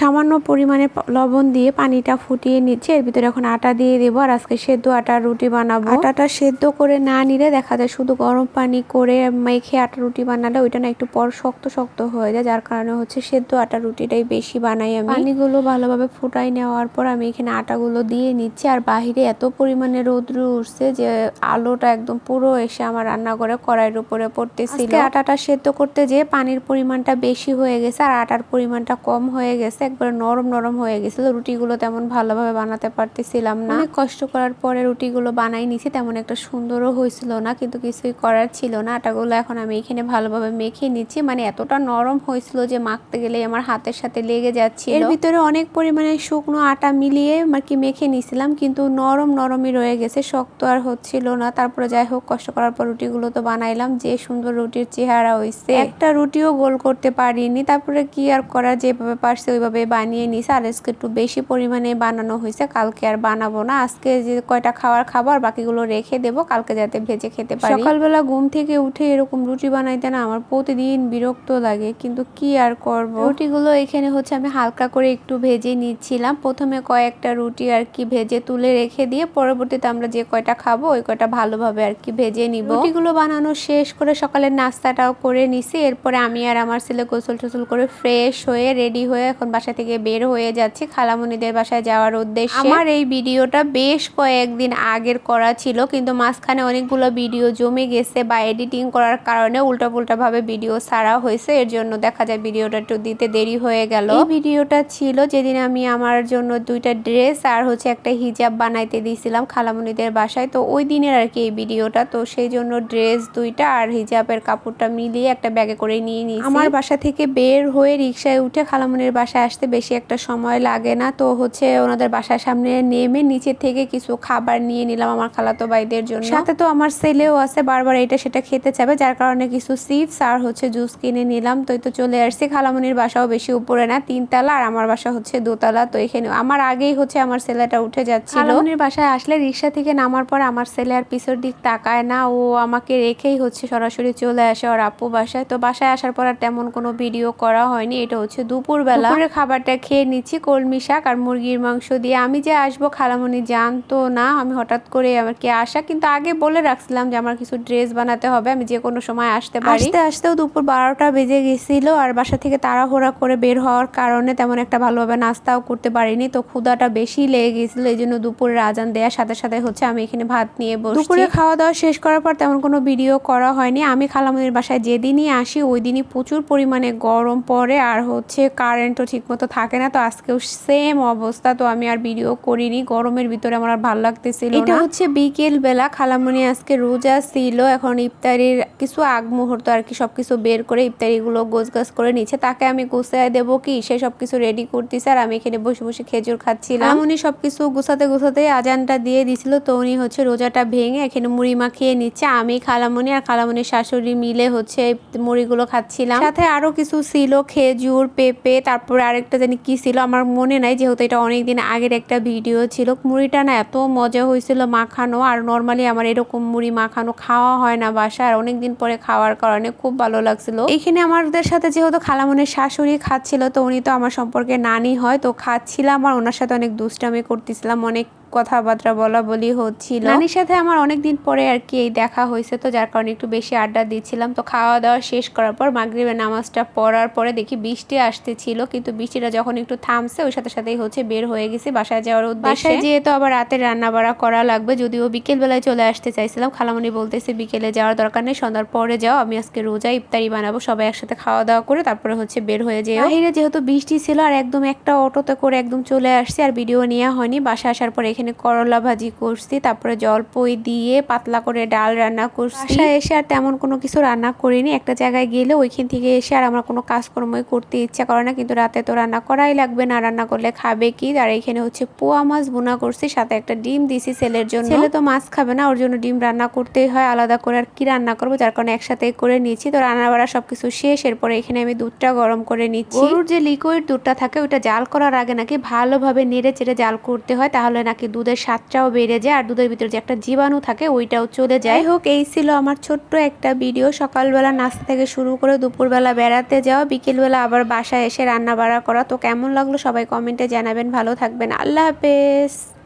সামান্য পরিমাণে লবণ দিয়ে পানিটা ফুটিয়ে নিচ্ছে। এর ভিতরে এখন আটা দিয়ে দেবো আর আজকে সেদ্ধ আটার রুটি বানাবো। আটাটা সেদ্ধ করে না নিলে দেখা যায় শুধু গরম পানি করে মেখে আটা রুটি বানালে ওইটা না একটু পর শক্ত শক্ত হয়ে যায় যার কারণে হচ্ছে সেদ্ধ আটা রুটিটাই বেশি বানাই আমি। পানিগুলো ভালোভাবে ফুটাই নেওয়ার পর আমি এখানে আটাগুলো দিয়ে নিচ্ছি। আর বাহিরে এত পরিমাণে রৌদ্র উঠছে যে আলোটা একদম পুরো এসে আমার রান্নাঘরে কড়াইয়ের উপরে পড়তেছিল। আটাটা সেদ্ধ করতে যেয়ে পানির পরিমাণটা বেশি হয়ে গেছে আর আটার পরিমাণটা কম হয়ে গেছে। একবারে নরম নরম হয়ে গেছিল। রুটিগুলো তেমন ভালোভাবে বানাতে পারতেছিলাম না। অনেক কষ্ট করার পরে রুটিগুলো বানাই নিছি তেমন একটা সুন্দরও হয়েছিল না কিন্তু কিছুই করার ছিল না। আটাগুলো এখন আমি এখানে ভালোভাবে মেখে নিচ্ছি। মানে এতটা নরম হয়েছিল যে মাখতে গেলে আমার হাতের সাথে লেগে যাচ্ছে এর ভিতরে অনেক পরিমাণে শুকনো আটা মিলিয়ে আর কি মেখে নিছিলাম কিন্তু নরম নরমই রয়ে গেছে শক্ত আর হচ্ছিল না। তারপরে যাই হোক কষ্ট করার পর রুটিগুলো তো বানাইলাম। যে সুন্দর রুটির চেহারা হয়েছে একটা রুটিও গোল করতে পারিনি। তারপরে কি আর করা যেভাবে পারছে ওইভাবে বানিয়ে নিছে আর আজকে একটু বেশি পরিমাণে বানানো হয়েছে। কালকে আর বানাবো না। আজকে যে কয়টা খাওয়ার খাবার বাকিগুলো রেখে দেবো। কালকে যাতে ভেজে খেতে পারি। সকালবেলা ঘুম থেকে উঠে এরকম রুটি বানাইতে না আমার প্রতিদিন বিরক্ত লাগে। কিন্তু কি আর করব? রুটিগুলো এখানে হচ্ছে আমি হালকা করে একটু ভেজে নিচ্ছিলাম। প্রথমে কয়েকটা রুটি আর কি ভেজে তুলে রেখে দিয়ে পরবর্তীতে আমরা যে কয়টা খাব ওই কয়টা ভালোভাবে আর কি ভেজে নিব। রুটিগুলো বানানো শেষ করে সকালের নাস্তাটাও করে নিছি। এরপরে আমি আর আমার ছেলে গোসল টোসল করে ফ্রেশ হয়ে রেডি হয়ে এখন বাসা থেকে বের হয়ে যাচ্ছি খালামণিদের বাসায় যাওয়ার উদ্দেশ্যে। আমার এই ভিডিওটা বেশ কয়েকদিন আগের করা ছিল কিন্তু মাঝখানে অনেকগুলো ভিডিও জমে গেছে বা এডিটিং করার কারণে উল্টা পুল্টা ভাবে ভিডিও সারা হয়েছে। এর জন্য দেখা যায় ভিডিওটা একটু দিতে দেরি হয়ে গেল। এই ভিডিওটা ছিল যেদিন আমি আমার জন্য দুইটা ড্রেস আর হচ্ছে একটা হিজাব বানাইতে দিয়েছিলাম খালামণিদের বাসায়। তো ওই দিনের আর কি এই ভিডিওটা। তো সেই জন্য ড্রেস দুইটা আর হিজাবের কাপড়টা মিলিয়ে একটা ব্যাগে করে নিয়ে নিয়েছি। আমার বাসা থেকে বের হয়ে রিক্সায় উঠে খালামণির বাসায় আসতে বেশি একটা সময় লাগে না। তো হচ্ছে ওনাদের বাসার সামনে নেমে নিচে থেকে কিছু খাবার নিয়ে নিলাম আমার খালাতো ভাইদের জন্য। সাথে তো আমার ছেলেও আছে বারবার এটা সেটা খেতে চাবে যার কারণে কিছু চিপস আর হচ্ছে জুস কিনে নিলাম। তো তো চলে আসছি খালামনির বাসাও বেশি উপরে না তিনতলা আর আমার বাসা হচ্ছে দোতলা। তো এখানে আমার আগেই হচ্ছে আমার ছেলেটা উঠে যাচ্ছিল। খালামণির বাসায় আসলে রিক্সা থেকে নামার পর আমার ছেলে আর পিছর দিক তাকায় না ও আমাকে রেখেই হচ্ছে সরাসরি চলে আসে ওর আপু বাসায়। তো বাসায় আসার পর আর তেমন কোনো ভিডিও করা হয়নি এটা হচ্ছে দুপুর বেলা দুপুরের খাবারটা খেয়ে নিচ্ছি কলমি শাক আর মুরগির মাংস দিয়ে। আমি যে আসব খালামণি জানতো না আমি হঠাৎ করে আমার কি আসা কিন্তু আগে বলে রাখছিলাম যে আমার কিছু ড্রেস বানাতে হবে আমি যে কোনো সময় আসতে পারি। আসতে আসতেও দুপুর বারোটা বেজে গেছিল আর বাসা থেকে তাড়াহুড়া করে বের হওয়ার কারণে তেমন একটা ভালোভাবে নাস্তাও করতে পারিনি। তো ক্ষুদাটা বেশি লেগে গেছিল এই জন্য দুপুরের আজান দেওয়ার সাথে সাথে হচ্ছে আমি এখানে ভাত নিয়ে বসছি। দুপুরে খাওয়া দাওয়া শেষ করার পর তেমন কোনো ভিডিও করা হয়নি। আমি খালামুনির বাসায় যেদিনই আসি ওই দিনই প্রচুর পরিমাণে গরম পড়ে আর হচ্ছে কারেন্টও ঠিকমতো থাকে না তো আজকেও সেম অবস্থা। তো আমি আর ভিডিও করিনি গরমের ভিতরে আমার আর ভালো লাগতেছিল এটা হচ্ছে বিকেল বেলা খালামুনি আজকে রোজা ছিল এখন ইফতারির কিছু আগ মুহূর্ত আর কি সবকিছু বের করে ইফতারিগুলো গোছগাছ করে নিচ্ছে। তাকে আমি গুছায় দেবো কি? সে সব কিছু রেডি করতেছে আর আমি এখানে বসে বসে খেজুর খাচ্ছিলাম। উনি সব কিছু গুছাতে গুছাতে আজানটা দিয়ে দিছিল তো উনি হচ্ছে রোজাটা ভেঙে এখানে মুড়ি মাখিয়ে নিচ্ছে। আমি খালামুনি আর খালামুনির শাশুড়ি মিলে হচ্ছে মুড়িগুলো খাচ্ছিলাম। সাথে আরও কিছু ছিল খেজুর পেঁপে তারপরে আরেকটা জানি কি ছিল, আমার মনে নাই যেহেতু এটা অনেকদিন আগের একটা ভিডিও ছিল। মুড়িটা না এত মজা হয়েছিল মাখানো, আর নর্মালি আমার এরকম মুড়ি মাখানো খাওয়া হয় না বাসায়, আর অনেকদিন পরে খাওয়ার কারণে খুব ভালো লাগছিল। এখানে আমাদের সাথে যেহেতু খালামনের শাশুড়ি খাচ্ছিল, তো উনি তো আমার সম্পর্কে নানি হয়, তো খাচ্ছিলাম আর ওনার সাথে অনেক দুষ্টামি করতেছিলাম, অনেক কথাবার্তা বলা বলি হচ্ছিল। নানির সাথে আমার অনেক দিন পরে আর কি এই দেখা হয়েছে, তো যার কারণে একটু বেশি আড্ডা দিচ্ছিলাম। তো খাওয়া দাওয়া শেষ করার পর মাগরিবের নামাজটা পড়ার পরে দেখি বৃষ্টি আসতেছিল, কিন্তু বৃষ্টিটা যখন একটু থামছে ওই সাথে সাথেই হচ্ছে বের হয়ে গেছি বাসায় যাওয়ার উদ্দেশ্যে। বাসায় যেহেতু আবার রাতে রান্না বাড়া করা লাগবে যদিও বিকেল বেলায় চলে আসতে চাইছিলাম। খালামণি বলতেছে বিকেলে যাওয়ার দরকার নেই সন্ধ্যার পরে যাও আমি আজকে রোজা ইফতারি বানাবো সবাই একসাথে খাওয়া দাওয়া করে তারপরে হচ্ছে বের হয়ে যেও। বাহিরে যেহেতু বৃষ্টি ছিল আর একদম একটা অটোতে করে একদম চলে আসছি আর ভিডিও নেওয়া হয়নি বাসায় আসার পর এখানে করলা ভাজি করছি তারপরে জলপই দিয়ে পাতলা করে ডাল রান্না করছি। বাসায় এসে আর তেমন কোনো কিছু রান্না করিনি একটা জায়গায় গেলে ওইখান থেকে এসে আর আমার কোনো কাজকর্মই করতে ইচ্ছা করে না কিন্তু রাতে তো রান্না করাই লাগবে না রান্না করলে খাবে কি? আর এখানে হচ্ছে পোয়া মাছ বোনা করছি সাথে একটা ডিম দিছি ছেলের জন্য। ছেলে তো মাছ খাবে না ওর জন্য ডিম রান্না করতেই হয় আলাদা করে আর কি রান্না করব? যার কারণে একসাথে করে নিচ্ছি তো রান্না বাড়া সবকিছু শেষ এরপরে এখানে আমি দুধটা গরম করে নিচ্ছি। গরুর যে লিকুইড দুধটা থাকে ওইটা জাল করার আগে নাকি ভালোভাবে নেড়ে চেড়ে জাল করতে হয় তাহলে নাকি দুধের স্বাদটাও বেড়ে যায় আর দুধের ভিতরে যে একটা জীবাণু থাকে ওইটাও চলে যায়। হোক এই ছিল আমার ছোট্ট একটা ভিডিও সকালবেলা নাস্তা থেকে শুরু করে দুপুরবেলা বেড়াতে যাওয়া বিকেলবেলা আবার বাসায় এসে রান্না বাড়া করা। তো কেমন লাগল সবাই কমেন্টে জানাবেন। ভালো থাকবেন। আল্লাহ হাফেজ।